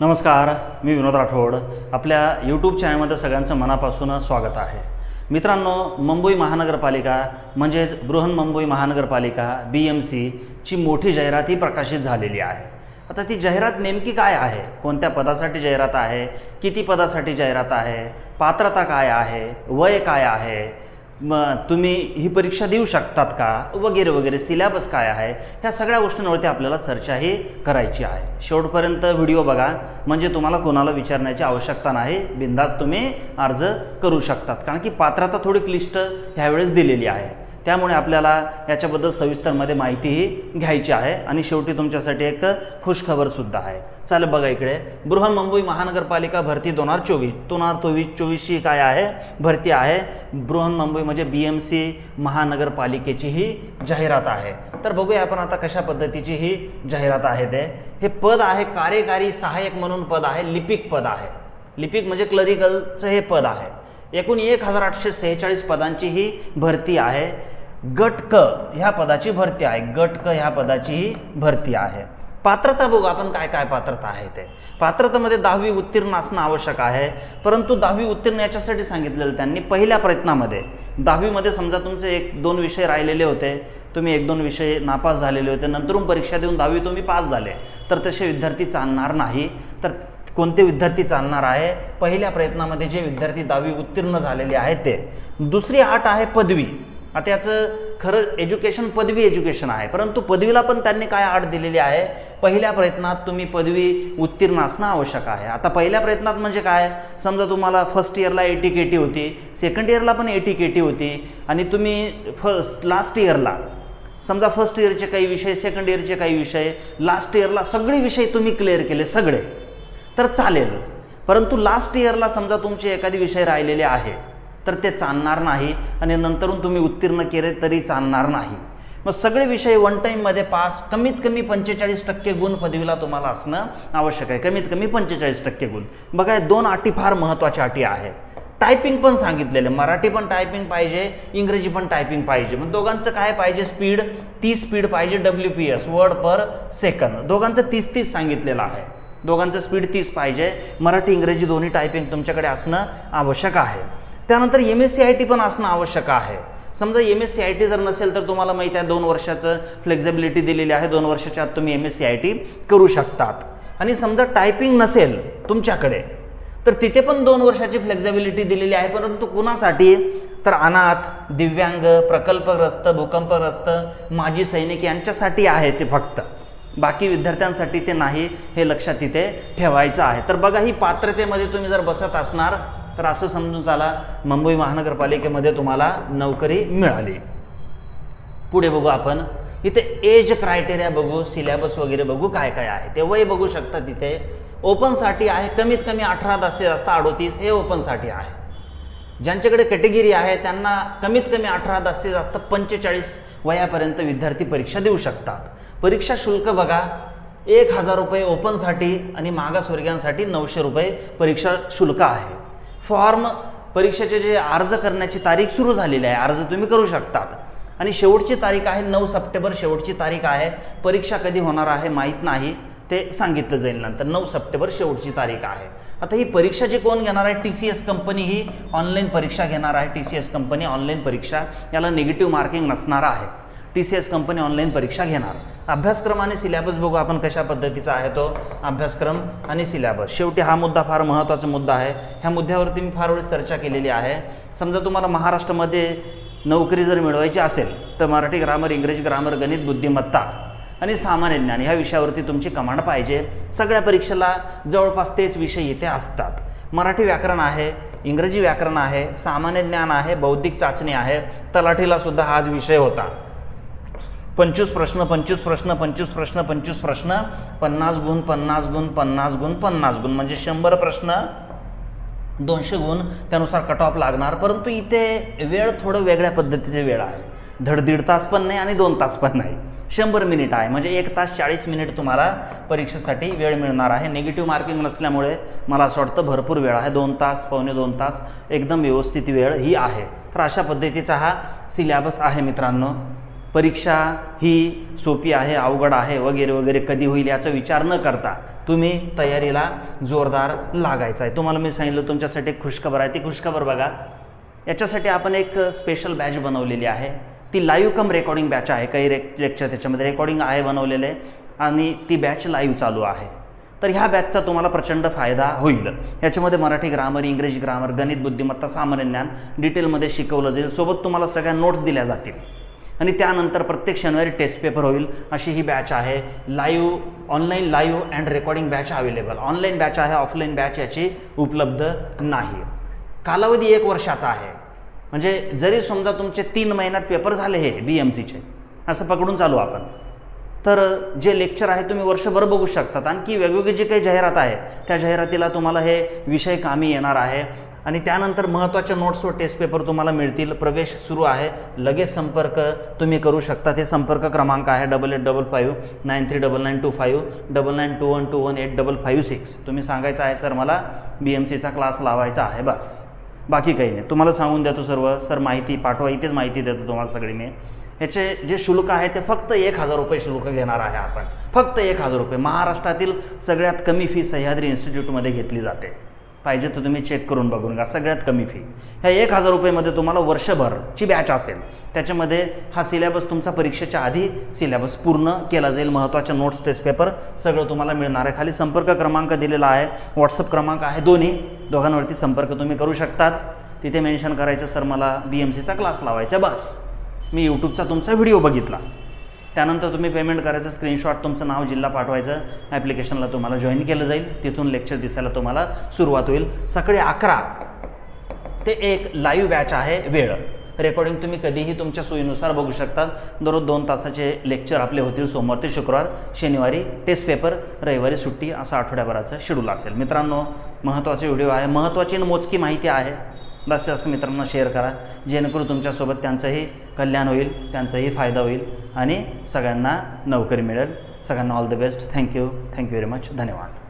नमस्कार मी विनोद राठोड. आपल्या यूट्यूब चॅनलमध्ये सगळ्यांचं मनापासून स्वागत आहे. मित्रांनो मुंबई महानगरपालिका म्हणजेच बृहन्मुंबई महानगरपालिका बी एम सीची मोठी जाहिरात ही प्रकाशित झालेली आहे. आता ती जाहिरात नेमकी काय आहे? कोणत्या पदासाठी जाहिरात आहे? किती पदासाठी जाहिरात आहे? पात्रता काय आहे? वय काय आहे? मग तुम्ही ही परीक्षा देऊ शकतात का? वगैरे वगैरे सिलॅबस काय आहे? ह्या सगळ्या गोष्टींवरती आपल्याला चर्चा ही करायची आहे. शेवटपर्यंत व्हिडिओ बघा. म्हणजे तुम्हाला कोणाला विचारण्याची आवश्यकता नाही. बिंदास तुम्ही अर्ज करू शकतात. कारण की पात्रता थोडी क्लिष्ट ह्यावेळेस दिलेली आहे. त्यामुळे आपल्याला याच्याबद्दल सविस्तरमध्ये माहितीही घ्यायची आहे. आणि शेवटी तुमच्यासाठी एक खुशखबरसुद्धा आहे. चालेल बघा इकडे. बृहन्मुंबई महानगरपालिका भरती दोन हजार चोवीस. दोन हजार चोवीस चोवीसची काय आहे? भरती आहे. बृहन्मुंबई म्हणजे बी एम सी महानगरपालिकेची ही जाहिरात आहे. तर बघूया आपण आता कशा पद्धतीची ही जाहिरात आहे ते. हे पद आहे कार्यकारी सहाय्यक म्हणून पद आहे लिपिक पद आहे. लिपिक म्हणजे क्लरिकलचं हे पद आहे. एकूण एक हजार आठशे सेहेचाळीस पदांची ही भरती आहे. गट क ह्या पदाची भरती आहे. गट क ह्या पदाची ही भरती आहे. पात्रता बघू आपण काय काय पात्रता आहे ते. पात्रतेमध्ये दहावी उत्तीर्ण असणं आवश्यक आहे. परंतु दहावी उत्तीर्ण याच्यासाठी सांगितलेलं त्यांनी पहिल्या प्रयत्नामध्ये. दहावीमध्ये समजा तुमचे एक दोन विषय राहिलेले होते. तुम्ही एक दोन विषय नापास झालेले होते. नंतरून परीक्षा देऊन दहावी तुम्ही पास झाले. तर तसे विद्यार्थी चालणार नाही. तर कोणते विद्यार्थी चालणार आहे? पहिल्या प्रयत्नामध्ये जे विद्यार्थी दहावी उत्तीर्ण झालेले आहेत ते. दुसरी आट आहे पदवी. आता याचं खरं एज्युकेशन पदवी एज्युकेशन आहे. परंतु पदवीला पण त्यांनी काय आठ दिलेली आहे? पहिल्या प्रयत्नात तुम्ही पदवी उत्तीर्ण असणं आवश्यक आहे. आता पहिल्या प्रयत्नात म्हणजे काय? समजा तुम्हाला फर्स्ट इयरला एटी के टी होती सेकंड इयरला पण एटी के टी होती आणि तुम्ही फर्स्ट लास्ट इयरला समजा फर्स्ट इयरचे काही विषय सेकंड इयरचे काही विषय लास्ट इयरला सगळे विषय तुम्ही क्लिअर केले सगळे. तर चालेल. परंतु लास्ट इयरला समजा तुमचे एखादी विषय राहिलेले आहे तर ते चालणार नाही आणि नंतरून तुम्ही उत्तीर्ण केले तरी चालणार नाही. मग सगळे विषय वन टाईममध्ये पास कमीत कमी पंचेचाळीस टक्के गुण पदवीला तुम्हाला असणं आवश्यक आहे. कमीत कमी पंचेचाळीस टक्के गुण. बघा दोन अटी फार महत्त्वाच्या अटी आहे टायपिंग पण सांगितलेलं आहे. मराठी पण टायपिंग पाहिजे इंग्रजी पण टायपिंग पाहिजे. मग दोघांचं काय पाहिजे? स्पीड ती स्पीड पाहिजे W P S word per second दोघांचं तीस तीस सांगितलेलं आहे. दोघांचं स्पीड तीच पाहिजे. मराठी इंग्रजी दोन्ही टायपिंग तुमच्याकडे असणं आवश्यक आहे. त्यानंतर M S C I T पण असणं आवश्यक आहे. समजा M S C I T जर नसेल तर तुम्हाला माहीत आहे दोन वर्षाचं फ्लेक्झिबिलिटी दिलेली आहे. दोन वर्षाच्या आत तुम्ही M S C I T करू शकतात. आणि समजा टायपिंग नसेल तुमच्याकडे तर तिथे पण दोन वर्षाची फ्लेक्झिबिलिटी दिलेली आहे. परंतु कुणासाठी? तर अनाथ दिव्यांग प्रकल्पग्रस्त भूकंपग्रस्त माजी सैनिक यांच्यासाठी आहे ते फक्त. बाकी विद्यार्थ्यांसाठी ते नाही हे लक्षात तिथे ठेवायचं आहे. तर बघा ही पात्रतेमध्ये तुम्ही जर बसत असणार तर असं समजून चाला मुंबई महानगरपालिकेमध्ये तुम्हाला नोकरी मिळाली. पुढे बघू आपण. इथे एज क्रायटेरिया बघू सिलेबस वगैरे बघू काय काय आहे. ते वय बघू शकता तिथे ओपनसाठी आहे कमीत कमी अठरा जास्तीत जास्त अडोतीस हे ओपनसाठी आहे. ज्यांच्याकडे कॅटेगरी आहे त्यांना कमीत कमी अठरा जास्तीत जास्त पंचेचाळीस वयापर्यंत विद्यार्थी परीक्षा देऊ शकतात. परीक्षा शुल्क बघा एक हजार रुपये ओपनसाठी आणि मागासवर्गीयांसाठी नऊशे रुपये परीक्षा शुल्क आहे. फॉर्म परीक्षेचे जे अर्ज करण्याची तारीख सुरू झालेली आहे अर्ज तुम्ही करू शकतात. आणि शेवटची तारीख आहे नऊ सप्टेंबर शेवटची तारीख आहे. परीक्षा कधी होणार आहे माहीत नाही. ते सांगितलं जाईल नंतर. नऊ सप्टेंबर शेवटची तारीख आहे. आता ही परीक्षा जी कोण घेणार आहे? टी सी एस कंपनी ही ऑनलाईन परीक्षा घेणार आहे. T C S company online परीक्षा. याला निगेटिव्ह मार्किंग नसणार आहे. T C S company online परीक्षा घेणार. अभ्यासक्रम आणि सिलेबस बघू आपण कशा पद्धतीचा आहे तो अभ्यासक्रम आणि सिलेबस शेवटी हा मुद्दा फार महत्त्वाचा मुद्दा आहे. ह्या मुद्द्यावरती मी फार वेळेस चर्चा केलेली आहे. समजा तुम्हाला महाराष्ट्रामध्ये नोकरी जर मिळवायची असेल तर मराठी ग्रामर इंग्रजी ग्रामर गणित बुद्धिमत्ता आणि सामान्य ज्ञान ह्या विषयावरती तुमची कमांड पाहिजे. सगळ्या परीक्षेला जवळपास तेच विषय इथे असतात. मराठी व्याकरण आहे इंग्रजी व्याकरण आहे सामान्य ज्ञान आहे बौद्धिक चाचणी आहे तलाठीला सुद्धा हाच विषय होता. पंचवीस प्रश्न पंचवीस प्रश्न पंचवीस प्रश्न पंचवीस प्रश्न पन्नास गुण पन्नास गुण पन्नास गुण पन्नास गुण. म्हणजे शंभर प्रश्न दोनशे गुण त्यानुसार कट ऑफ लागणार. परंतु इथे वेळ थोडं वेगळ्या पद्धतीचे वेळ आहे. धड दीड तास पण नाही आणि दोन तास पण नाही. शंभर मिनिट आहे. म्हणजे एक तास चाळीस मिनिट तुम्हाला परीक्षेसाठी वेळ मिळणार आहे. निगेटिव्ह मार्किंग नसल्यामुळे मला असं वाटतं भरपूर वेळ आहे. दोन तास पावणे दोन तास एकदम व्यवस्थित वेळ ही आहे. तर अशा पद्धतीचा हा सिलॅबस आहे मित्रांनो. परीक्षा ही सोपी आहे अवघड आहे वगैरे वगैरे कधी होईल याचा विचार न करता तुम्ही तयारीला जोरदार लागायचं आहे. तुम्हाला मी सांगितलं तुमच्यासाठी खुशखबर आहे. ती खुशखबर बघा. याच्यासाठी आपण एक स्पेशल बॅच बनवलेली आहे. ती लाईव्ह कम रेकॉर्डिंग बॅच आहे. काही रे लेक्चर त्याच्यामध्ये रेकॉर्डिंग आहे बनवलेले आणि ती बॅच लाईव्ह चालू आहे. तर ह्या बॅचचा तुम्हाला प्रचंड फायदा होईल. याच्यामध्ये मराठी ग्रामर इंग्रजी ग्रामर गणित बुद्धिमत्ता सामान्य ज्ञान डिटेलमध्ये शिकवलं जाईल. सोबत तुम्हाला सगळ्या नोट्स दिल्या जातील. आणि त्यानंतर प्रत्येक शनिवारी टेस्ट पेपर होईल. अशी ही बॅच आहे. Live online live and recording batch available online batch आहे ऑफलाईन बॅच याची उपलब्ध नाही. कालावधी एक वर्षाचा आहे. म्हणजे जरी समजा तुमचे तीन महिन्यात पेपर झाले हे बी एम सीचे असं पकडून चालू आपण तर जे लेक्चर आहे तुम्ही वर्षभर बघू शकतात. आणखी वेगवेगळी जी काही जाहिरात आहे त्या जाहिरातीला तुम्हाला हे विषय कामी येणार आहे. आणि त्यानंतर महत्त्वाच्या नोट्स व टेस्ट पेपर तुम्हाला मिळतील. प्रवेश सुरू आहे. लगेच संपर्क तुम्ही करू शकता. ते संपर्क क्रमांक आहे double eight double five nine three double nine two five double nine two one two one eight double five six तुम्ही सांगायचं आहे सर मला बी एम सीचा क्लास लावायचा आहे. बस. बाकी काही नाही. तुम्हाला सांगून देतो सर्व. सर माहिती पाठवा. इथेच माहिती देतो तुम्हाला सगळी मी. याचे जे शुल्क आहे ते फक्त एक हजार रुपये शुल्क घेणार आहे आपण. फक्त एक हजार रुपये. महाराष्ट्रातील सगळ्यात कमी फी सह्याद्री इन्स्टिट्यूटमध्ये घेतली जाते. पाहिजे तर तुम्ही चेक करून बघून घ्या. सगळ्यात कमी फी ह्या एक हजार रुपयेमध्ये तुम्हाला वर्षभरची बॅच असेल. त्याच्यामध्ये हा सिलेबस तुमचा परीक्षेच्या आधी सिलेबस पूर्ण केला जाईल. महत्त्वाच्या नोट्स टेस्ट पेपर सगळं तुम्हाला मिळणार आहे. खाली संपर्क क्रमांक दिलेला आहे. व्हॉट्सअप क्रमांक आहे दोन्ही. दोघांवरती संपर्क तुम्ही करू शकतात. तिथे मेन्शन करायचं सर मला बी एम सीचा क्लास लावायचा. बस. मी यूट्यूबचा तुमचा व्हिडिओ बघितला. त्यानंतर तुम्ही पेमेंट करायचं स्क्रीनशॉट तुमचं नाव जिल्हा पाठवायचं ॲप्लिकेशनला तुम्हाला जॉईन केलं जाईल. तिथून लेक्चर दिसायला तुम्हाला सुरुवात होईल. सकाळी अकरा ते एक लाईव्ह बॅच आहे वेळ. रेकॉर्डिंग तुम्ही कधीही तुमच्या सोयीनुसार बघू शकतात. दररोज दोन तासाचे लेक्चर आपले होतील सोमवार ते शुक्रवार. शनिवारी टेस्ट पेपर रविवारी सुट्टी असा आठवड्याभराचं शेड्यूल असेल. मित्रांनो महत्त्वाचे व्हिडिओ आहे. महत्त्वाची आणि मोजकी माहिती आहे. जास्तीत जास्त मित्रांना शेअर करा. जेणेकरून तुमच्यासोबत त्यांचंही कल्याण होईल त्यांचाही फायदा होईल आणि सगळ्यांना नोकरी मिळेल. सगळ्यांना all the best thank you thank you very much धन्यवाद.